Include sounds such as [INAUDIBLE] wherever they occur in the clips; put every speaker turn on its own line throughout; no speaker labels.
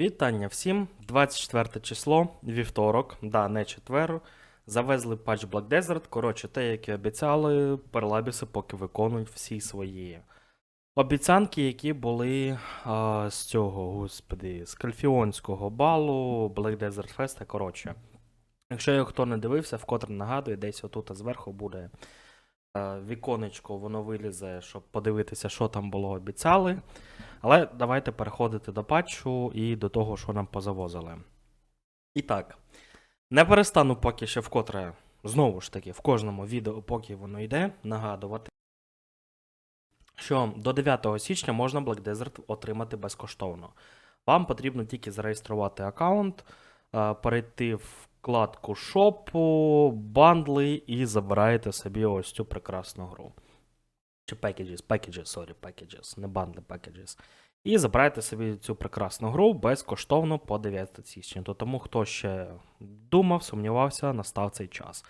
Вітання всім. 24 число, вівторок, да, не четвер. Завезли патч Black Desert. Коротше, те, як і обіцяли, перлабіси поки виконують всі свої обіцянки, які були а, з цього, господи, з кальфіонського балу, Black Desert Fest. Коротше, якщо його хто не дивився, вкотре нагадую, десь отут зверху буде віконечко, воно вилізе, щоб подивитися, що там було обіцяли. Але давайте переходити до патчу і до того, що нам позавозили. І так, не перестану поки ще вкотре, знову ж таки, в кожному відео, поки воно йде, нагадувати, що до 9 січня можна Black Desert отримати безкоштовно. Вам потрібно тільки зареєструвати аккаунт, е, перейти в вкладку шопу, бандли і забираєте собі ось цю прекрасну гру. Чи packages, packages, sorry, packages, не бандли, packages. І забирайте собі цю прекрасну гру безкоштовно по 9 січня. То тому, хто ще думав, сумнівався, настав цей час.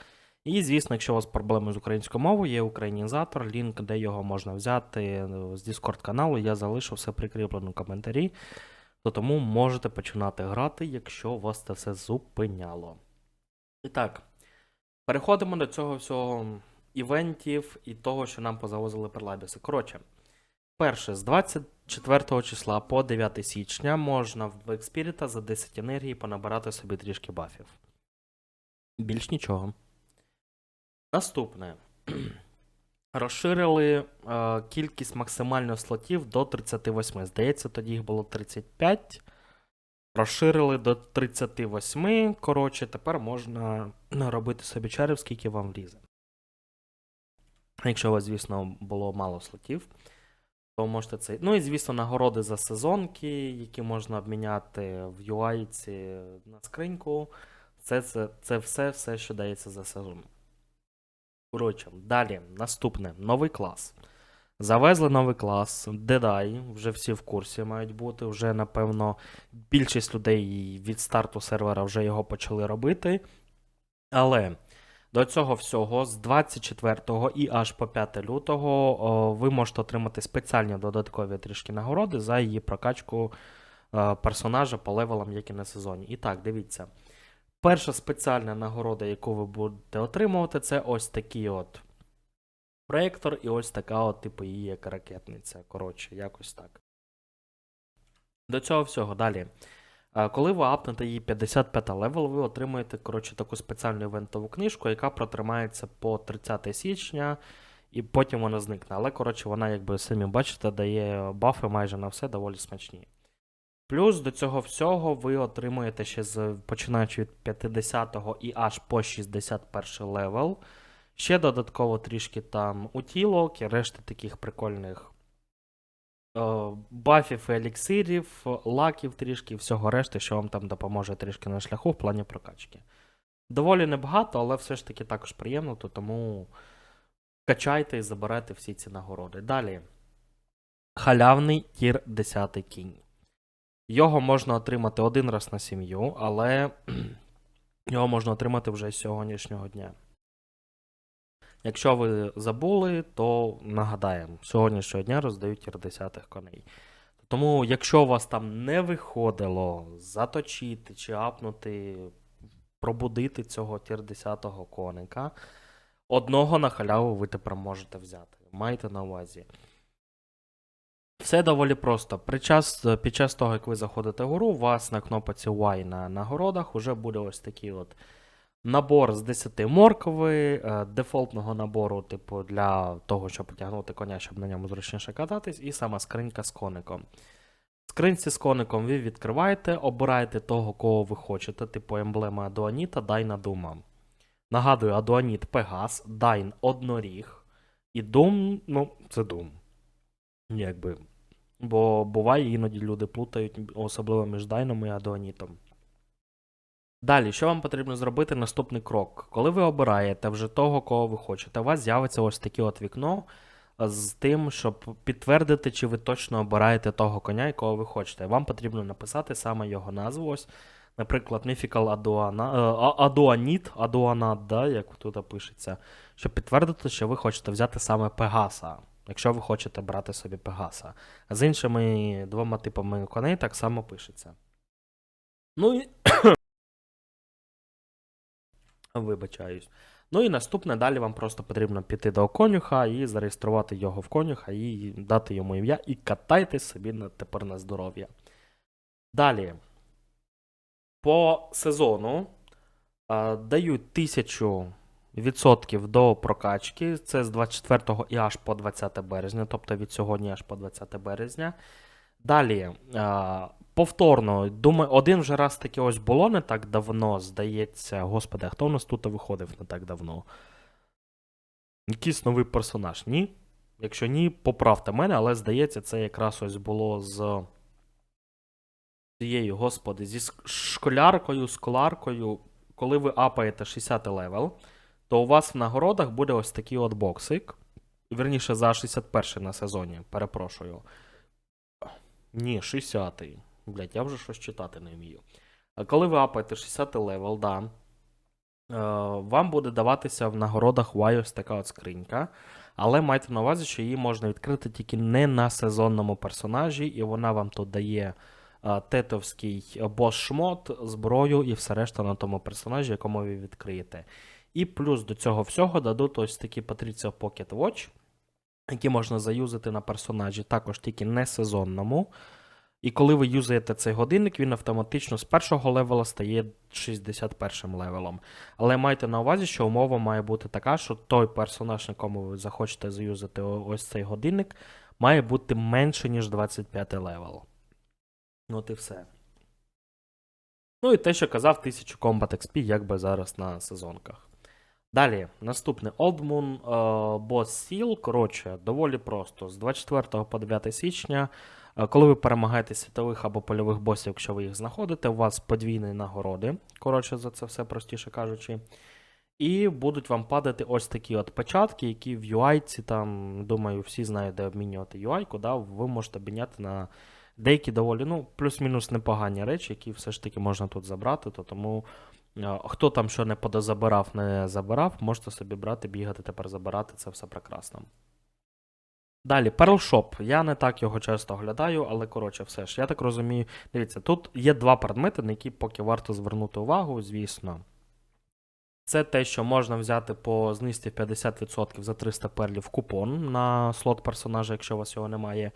І, звісно, якщо у вас проблеми з українською мовою, є українізатор, лінк, де його можна взяти з Discord каналу, я залишу все прикріплено в коментарі. То тому можете починати грати, якщо вас це все зупиняло. І так, переходимо до цього всього івентів і того, що нам позавозили перлабіси. Коротше, перше, з 24 числа по 9 січня можна в Експіріта за 10 енергії понабирати собі трішки бафів. Більш нічого. Наступне. Розширили е, кількість максимально слотів до 38. Здається, тоді їх було 35. Розширили до 38. Коротше, тепер можна робити собі чарів, скільки вам влізе. Якщо у вас, звісно, було мало слотів, то можете це. Ну і, звісно, нагороди за сезонки, які можна обміняти в UI на скриньку. Це, це, це все, все, що дається за сезон. Коротше, далі, наступне новий клас. Завезли новий клас, Дедай, вже всі в курсі мають бути. Вже, напевно, більшість людей від старту сервера вже його почали робити. Але до цього всього з 24 і аж по 5 лютого о, ви можете отримати спеціальні додаткові трішки нагороди за її прокачку е, персонажа по левелам, які на сезоні. І так, дивіться. Перша спеціальна нагорода, яку ви будете отримувати, це ось такий от проєктор і ось така от, типу, її як ракетниця. Коротше, якось так. До цього всього далі. Коли ви апнете її 55 левел, ви отримуєте коротше, таку спеціальну івентову книжку, яка протримається по 30 січня, і потім вона зникне. Але, коротше, вона, як ви самі бачите, дає бафи майже на все доволі смачні. Плюс до цього всього ви отримуєте ще з починаючи від 50 го і аж по 61 левел. Ще додатково трішки там утілок і решти таких прикольних е, бафів еліксирів, лаків трішки, всього решти, що вам там допоможе трішки на шляху в плані прокачки. Доволі небагато, але все ж таки також приємно, то тому качайте і забирайте всі ці нагороди. Далі. Халявний тір 10 кінь. Його можна отримати один раз на сім'ю, але [CLEARS THROAT] його можна отримати вже з сьогоднішнього дня. Якщо ви забули, то нагадаємо, сьогоднішнього дня роздають тір 10 коней. Тому, якщо у вас там не виходило заточити чи апнути, пробудити цього тір 10 коника, одного на халяву ви тепер можете взяти. Майте на увазі. Все доволі просто. При час, під час того, як ви заходите в гру, у вас на кнопці Y на нагородах вже буде ось такий от набор з 10 моркви, е, дефолтного набору, типу, для того, щоб потягнути коня, щоб на ньому зручніше кататись, і сама скринька з коником. Скринці з коником ви відкриваєте, обираєте того, кого ви хочете, типу емблема Адуаніта, Дайна Дума. Нагадую, Адуаніт Пегас, Дайн Одноріг. І Дум, ну, це Дум. Якби. Бо буває, іноді люди плутають, особливо між Дайном і Адуанітом. Далі, що вам потрібно зробити? Наступний крок. Коли ви обираєте вже того, кого ви хочете, у вас з'явиться ось таке от вікно з тим, щоб підтвердити, чи ви точно обираєте того коня, якого ви хочете. Вам потрібно написати саме його назву. Ось, наприклад, Mythical е, Aduanit, Aduanat, да, як тут пишеться, щоб підтвердити, що ви хочете взяти саме Пегаса. Якщо ви хочете брати собі Пегаса. З іншими двома типами коней так само пишеться. Ну і. [COUGHS] Вибачаюсь. Ну і наступне далі вам просто потрібно піти до конюха і зареєструвати його в конюха і дати йому ім'я, і катайте собі на, тепер на здоров'я. Далі. По сезону а, дають 1000% до прокачки. Це з 24 і аж по 20 березня, тобто від сьогодні аж по 20 березня. Далі, повторно, думаю, один вже раз таке ось було не так давно, здається. Господи, а хто у нас тут виходив не так давно? Якийсь новий персонаж, ні? Якщо ні, поправте мене, але здається, це якраз ось було з цією, господи, зі школяркою, сколаркою. Коли ви апаєте 60 левел, то у вас в нагородах буде ось такий от боксик. Вірніше, за 61 на сезоні, перепрошую. Ні, 60-й. Блять, я вже щось читати не вмію. Коли ви апаєте 60 левел, да, е, вам буде даватися в нагородах Y ось така от скринька. Але майте на увазі, що її можна відкрити тільки не на сезонному персонажі, і вона вам тут дає е, тетовський бос-шмот, зброю і все решта на тому персонажі, якому ви відкриєте. І плюс до цього всього дадуть ось такі Patricia Pocket Watch, які можна заюзати на персонажі, також тільки не сезонному. І коли ви юзаєте цей годинник, він автоматично з першого левела стає 61 левелом. Але майте на увазі, що умова має бути така, що той персонаж, на якому ви захочете заюзати ось цей годинник, має бути менше, ніж 25 левел. От і все. Ну і те, що казав 1000 Combat XP, як би зараз на сезонках. Далі, наступне Old Moon е, Boss Seal. Коротше, доволі просто. З 24 по 9 січня, е, коли ви перемагаєте світових або польових босів, якщо ви їх знаходите, у вас подвійні нагороди. Коротше, за це все простіше кажучи. І будуть вам падати ось такі от печатки, які в UI, там, думаю, всі знають, де обмінювати UI, куди ви можете обміняти на деякі доволі, ну, плюс-мінус непогані речі, які все ж таки можна тут забрати. То тому е, хто там що не подозабирав, не забирав, можете собі брати, бігати, тепер забирати, це все прекрасно. Далі, Pearl Shop. Я не так його часто оглядаю, але коротше, все ж. Я так розумію. Дивіться, тут є два предмети, на які поки варто звернути увагу, звісно. Це те, що можна взяти по знижці в 50% за 300 перлів купон на слот персонажа, якщо у вас його немає.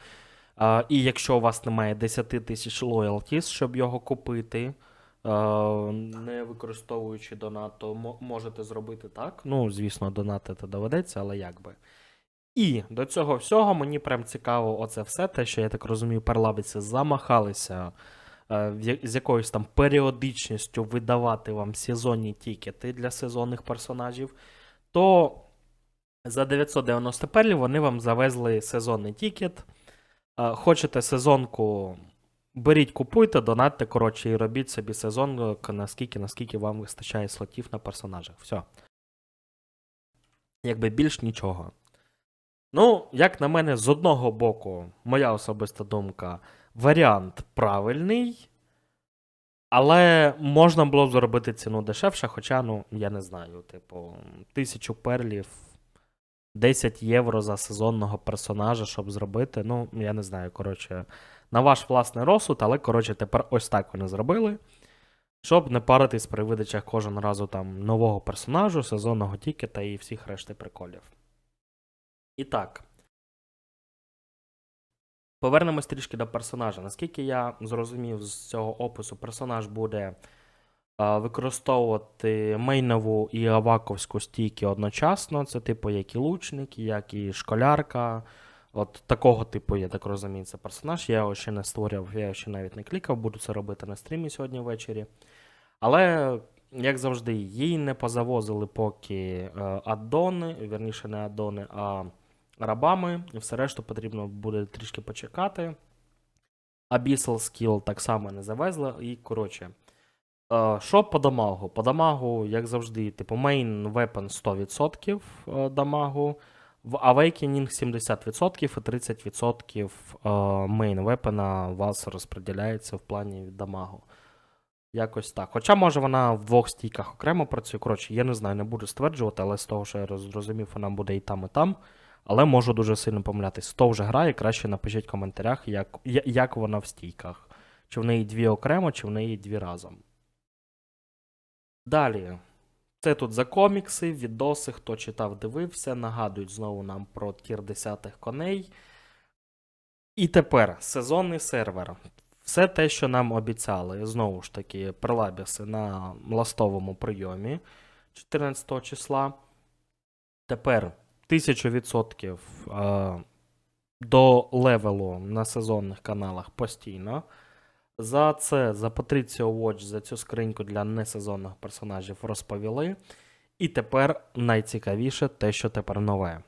А, і якщо у вас немає 10 тисяч лоялтіс, щоб його купити, не використовуючи донат, можете зробити так. Ну, звісно, донатити доведеться, але як би. І до цього всього мені прям цікаво оце все, те, що я так розумію, перлабиці замахалися е, з якоюсь там періодичністю видавати вам сезонні тікети для сезонних персонажів, то за 990 перлів вони вам завезли сезонний тікет. Е, Хочете сезонку, беріть, купуйте, донатьте, коротше, і робіть собі сезон, е, наскільки, наскільки вам вистачає слотів на персонажах. Все. Якби більш нічого. Ну, як на мене, з одного боку, моя особиста думка, варіант правильний, але можна було б зробити ціну дешевше, хоча, ну, я не знаю, типу, тисячу перлів, 10 євро за сезонного персонажа, щоб зробити. Ну, я не знаю, коротше, на ваш власний розсуд, але, коротше, тепер ось так вони зробили. Щоб не паритись при видачах кожен разу там нового персонажу, сезонного тікета і всіх решти приколів. І так. Повернемось трішки до персонажа. Наскільки я зрозумів з цього опису, персонаж буде а, використовувати мейнову і аваковську стійки одночасно. Це типу як і лучник, як і школярка. От такого типу, я так розумію, це персонаж. Я його ще не створював, я його ще навіть не клікав, буду це робити на стрімі сьогодні ввечері. Але, як завжди, їй не позавозили поки е, аддони, вірніше, не аддони, а рабами. І все решту потрібно буде трішки почекати. Abyssal Skill так само не завезли. І, коротше, е, що по дамагу? По дамагу, як завжди, типу, main weapon 100% е, дамагу. В Awakening 70% і 30% е, main weapon у вас розподіляється в плані дамагу. Якось так. Хоча, може, вона в двох стійках окремо працює. Коротше, я не знаю, не буду стверджувати, але з того, що я зрозумів, вона буде і там, і там. Але можу дуже сильно помилятись. Хто вже грає, краще напишіть в коментарях, як, як вона в стійках. чи в неї дві окремо, чи в неї дві разом. Далі. Це тут за комікси, відоси, хто читав, дивився, нагадують знову нам про тір 10 коней. І тепер сезонний сервер. Все те, що нам обіцяли, знову ж таки, прилабіси на ластовому прийомі 14 числа. Тепер 1000% е, до левелу на сезонних каналах постійно. За це, за Patricio Watch, за цю скриньку для несезонних персонажів розповіли. І тепер найцікавіше те, що тепер нове.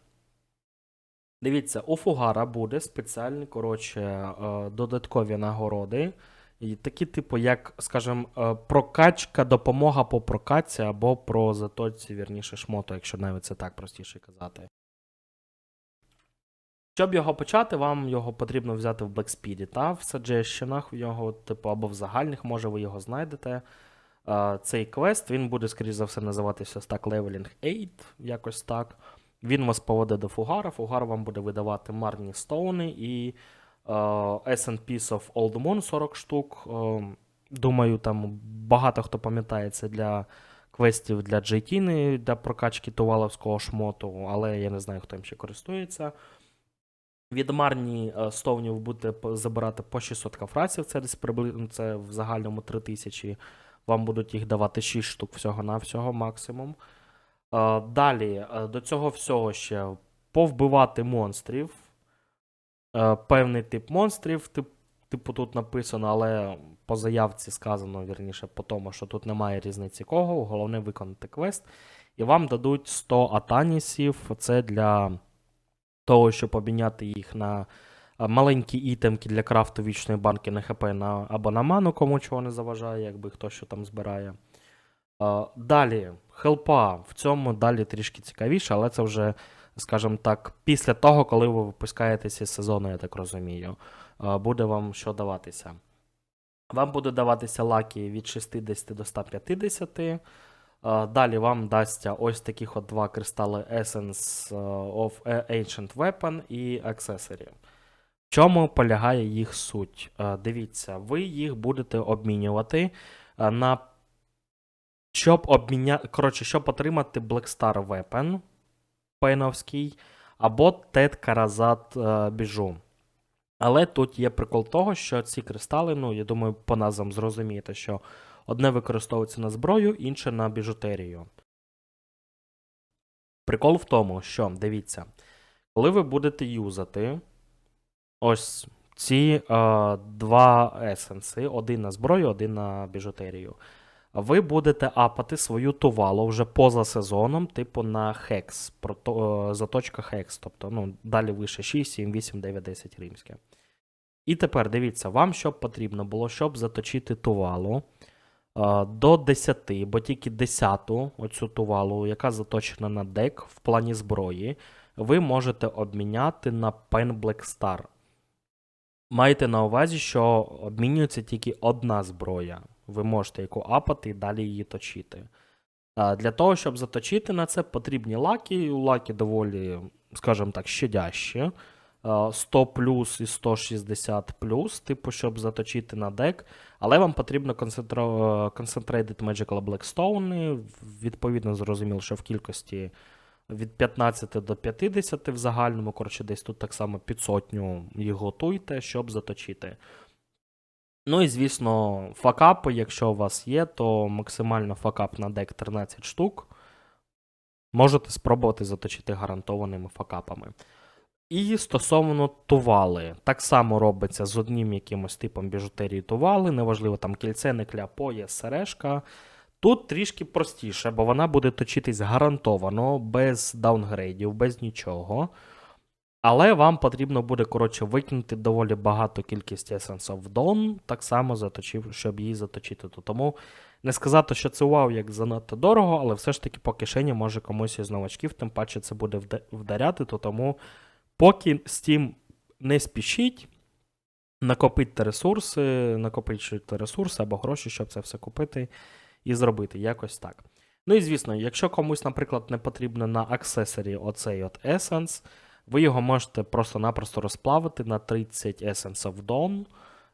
Дивіться, у Фугара буде спеціальні, коротше, е, додаткові нагороди. І такі, типу, як, скажімо, е, прокачка, допомога по прокаці або про заточці, вірніше, шмоту, якщо навіть це так простіше казати. Щоб його почати, вам його потрібно взяти в Blackspeed, та в в його, типу, або в загальних, може, ви його знайдете. Цей квест він буде, скоріш за все, називатися Stack Leveling 8, якось так. Він вас поведе до Фугара. Фугар вам буде видавати марні стоуни і Piece of Old Moon 40 штук. Думаю, там багато хто пам'ятає це для квестів для JT, для прокачки туваловського шмоту, але я не знаю, хто їм ще користується. Від Марні е, стовнів будете забирати по 600 кафрасів, це десь приблизно це в загальному 3000. Вам будуть їх давати 6 штук всього-навсього максимум. Е, Далі, е, до цього всього ще повбивати монстрів. Певний тип монстрів, тип, типу тут написано, але по заявці сказано, вірніше, по тому, що тут немає різниці кого. Головне виконати квест. І вам дадуть 100 атанісів. Це для того, щоб обміняти їх на маленькі ітемки для крафту вічної банки на ХП на, або на ману, кому чого не заважає, якби хто що там збирає. Далі, хелпа. В цьому далі трішки цікавіше, але це вже, скажімо так, після того, коли ви випускаєтеся з сезону, я так розумію, буде вам що даватися. Вам буде даватися лаки від 60 до 150. Е, Далі вам дасться ось таких от два кристали Essence е, of Ancient Weapon і Accessory. В чому полягає їх суть? Е, Дивіться, ви їх будете обмінювати на. Щоб обміня... Коротше, щоб отримати Black Star Weapon пеновський або Тет Каразат біжу. Але тут є прикол того, що ці кристали, ну, я думаю, по назвам зрозумієте, що одне використовується на зброю, інше на біжутерію. Прикол в тому, що дивіться, коли ви будете юзати ось ці е, два есенси, один на зброю, один на біжутерію, ви будете апати свою тувалу вже поза сезоном, типу на хекс, прото, е, заточка хекс, тобто ну, далі вище 6, 7, 8, 9, 10 римське. І тепер дивіться, вам що потрібно було, щоб заточити тувалу до 10, бо тільки 10 оцю тувалу, яка заточена на дек в плані зброї, ви можете обміняти на Pen Black Star. Майте на увазі, що обмінюється тільки одна зброя. Ви можете яку апати і далі її точити. Для того, щоб заточити на це, потрібні лаки. Лаки доволі, скажімо так, щадящі. А, 100 плюс і 160 плюс, типу, щоб заточити на дек. Але вам потрібно Concentrated Magical Blackstone. Відповідно, зрозуміло, що в кількості від 15 до 50 в загальному, коротше, десь тут так само під сотню їх готуйте, щоб заточити. Ну і звісно, факапи, якщо у вас є, то максимально факап на дек 13 штук. Можете спробувати заточити гарантованими факапами. І стосовно тували, так само робиться з одним якимось типом біжутерії тували, неважливо, там кільце, не кляпо, є сережка. Тут трішки простіше, бо вона буде точитись гарантовано, без даунгрейдів, без нічого. Але вам потрібно буде, коротше, викинути доволі багато кількість Essence of Dawn, так само заточив, щоб її заточити. Тому не сказати, що це вау, як занадто дорого, але все ж таки по кишені може комусь із новачків, тим паче це буде вдаряти, то тому поки Steam не спішіть, накопити ресурси, накопичуйте ресурси або гроші, щоб це все купити і зробити якось так. Ну і звісно, якщо комусь, наприклад, не потрібно на аксесорі оцей от Essence, ви його можете просто-напросто розплавити на 30 Essence of Dawn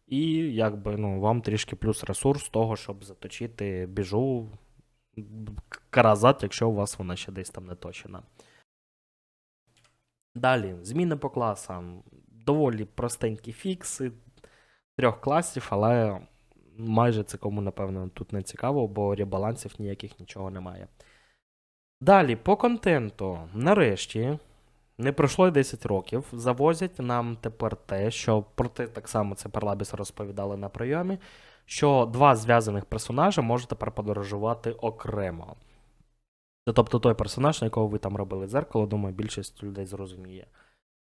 І якби ну, вам трішки плюс ресурс того, щоб заточити біжу каразат, якщо у вас вона ще десь там не точена. Далі, зміни по класам. Доволі простенькі фікси трьох класів, але майже це кому, напевно, тут не цікаво, бо ребалансів ніяких нічого немає. Далі, по контенту. Нарешті, не пройшло й 10 років. Завозять нам тепер те, що про те так само це Перлабіс розповідали на прийомі, що два зв'язаних персонажа можуть тепер подорожувати окремо. Це тобто той персонаж, на якого ви там робили дзеркало, думаю, більшість людей зрозуміє.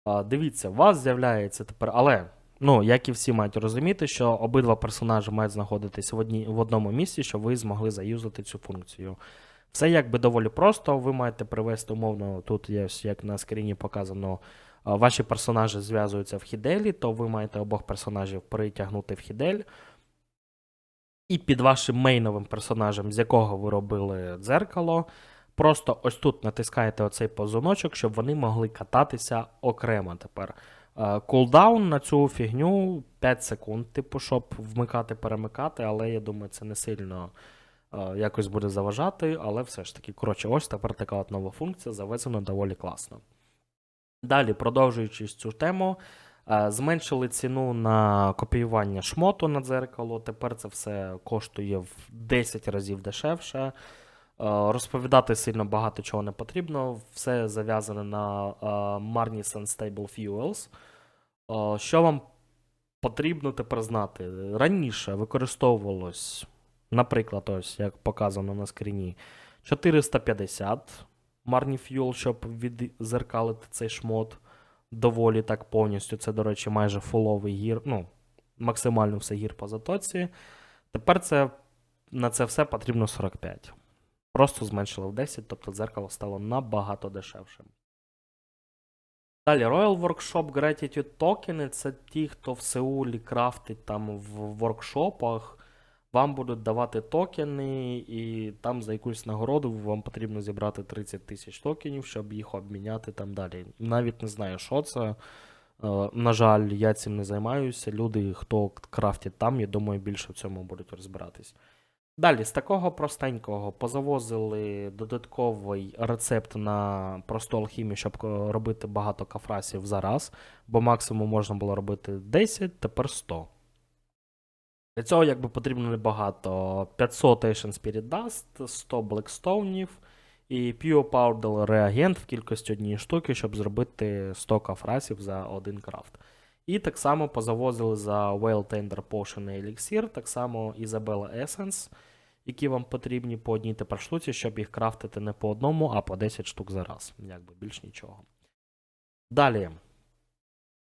А, дивіться, у вас з'являється тепер, але, ну, як і всі мають розуміти, що обидва персонажі мають знаходитись в, одній, в одному місці, щоб ви змогли заюзати цю функцію. Все якби доволі просто. Ви маєте привести умовно, тут є як на скріні показано, ваші персонажі зв'язуються в хіделі, то ви маєте обох персонажів притягнути в хідель. І під вашим мейновим персонажем, з якого ви робили дзеркало, просто ось тут натискаєте оцей позуночок, щоб вони могли кататися окремо тепер. Е, Кулдаун на цю фігню 5 секунд, типу, щоб вмикати, перемикати, але я думаю, це не сильно е, якось буде заважати, але все ж таки, коротше, ось тепер така от нова функція, завезена доволі класно. Далі, продовжуючи цю тему, е, зменшили ціну на копіювання шмоту на дзеркало. Тепер це все коштує в 10 разів дешевше. Е, Розповідати сильно багато чого не потрібно. Все зав'язане на е, Marnis Unstable Fuels. Е, Що вам потрібно тепер знати? Раніше використовувалось, наприклад, ось як показано на скріні, 450 Marni Fuel, щоб відзеркалити цей шмот доволі так повністю. Це, до речі, майже фуловий гір, ну, максимально все гір по затоці. Тепер це, на це все потрібно 45. Просто зменшили в 10, тобто дзеркало стало набагато дешевшим. Далі Royal Workshop Gratitude токени це ті, хто в Сеулі крафтить там в воркшопах. Вам будуть давати токени, і там за якусь нагороду вам потрібно зібрати 30 тисяч токенів, щоб їх обміняти там далі. Навіть не знаю, що це. Е, На жаль, я цим не займаюся. Люди, хто крафтить там, я думаю, більше в цьому будуть розбиратись. Далі, з такого простенького позавозили додатковий рецепт на просту алхімію, щоб е, робити багато кафрасів за раз, бо максимум можна було робити 10, тепер 100. Для цього якби потрібно небагато. 500 Asian Spirit Dust, 100 Blackstone'ів і Pure Powder реагент в кількості однієї штуки, щоб зробити 100 кафрасів за один крафт. І так само позавозили за Whale Tender Potion і Elixir, так само Isabella Essence, які вам потрібні по одній тепер штуці, щоб їх крафтити не по одному, а по 10 штук за раз. Якби більш нічого. Далі.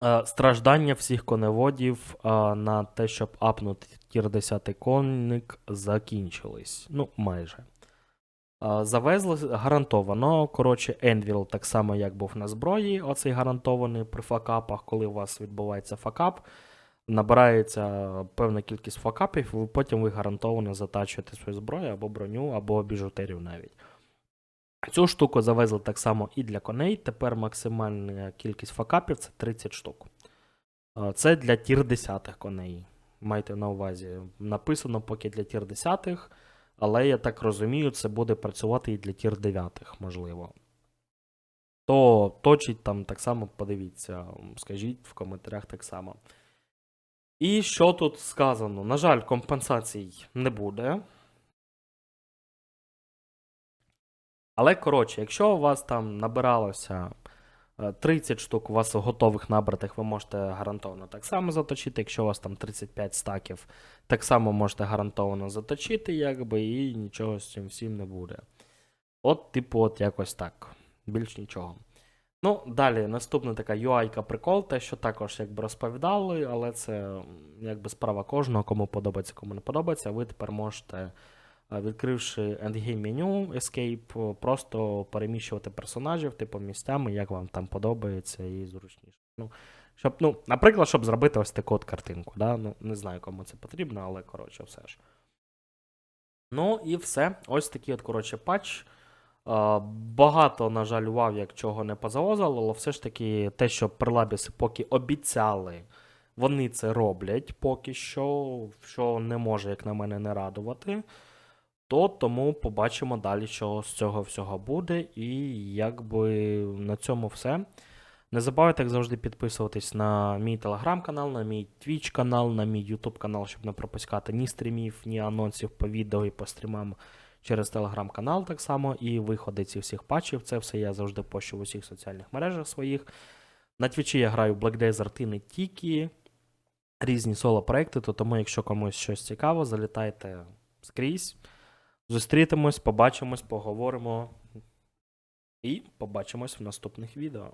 Е, Страждання всіх коневодів е, на те, щоб апнути тір 10 конник, закінчились. Ну, майже. Завезли гарантовано. Коротше, Енвіл, так само, як був на зброї, оцей гарантований при факапах, коли у вас відбувається факап, набирається певна кількість факапів, і потім ви гарантовано затачуєте свою зброю або броню, або біжутерію навіть. Цю штуку завезли так само і для коней. Тепер максимальна кількість факапів це 30 штук. Це для тір 10 коней. Майте на увазі. Написано поки для тір 10, але я так розумію, це буде працювати і для тір 9, можливо. То точить там так само, подивіться, скажіть в коментарях так само. І що тут сказано? На жаль, компенсацій не буде. Але коротше, якщо у вас там набиралося 30 штук, у вас готових набратих, ви можете гарантовано так само заточити. Якщо у вас там 35 стаків, так само можете гарантовано заточити, якби, і нічого з цим всім не буде. От, типу, от якось так. Більш нічого. Ну, далі, наступна така UI-ка прикол, те, що також якби розповідали, але це якби справа кожного, кому подобається, кому не подобається. Ви тепер можете, е, відкривши endgame меню Escape, е, просто переміщувати персонажів, типу, місцями, як вам там подобається і зручніше. Ну, щоб, ну, наприклад, щоб зробити ось таку от картинку. Да? Ну, не знаю, кому це потрібно, але коротше, все ж. Ну і все. Ось такий от, коротше, патч. Е, Багато, на жаль, вав, як чого не позавозило, але все ж таки те, що прилабіси поки обіцяли Вони це роблять поки що, що не може, як на мене, не радувати. То тому побачимо далі, що з цього всього буде. І якби на цьому все. Не забувайте, як завжди, підписуватись на мій телеграм-канал, на мій Twitch канал, на мій YouTube канал, щоб не пропускати ні стрімів, ні анонсів по відео і по стрімам через телеграм-канал так само. І виходи ці всіх патчів. Це все я завжди пощу в усіх соціальних мережах своїх. На Твічі я граю Black Desert і не тільки різні соло-проекти, то тому, якщо комусь щось цікаво, залітайте скрізь. Зустрітимось, побачимось, поговоримо. І побачимось в наступних відео.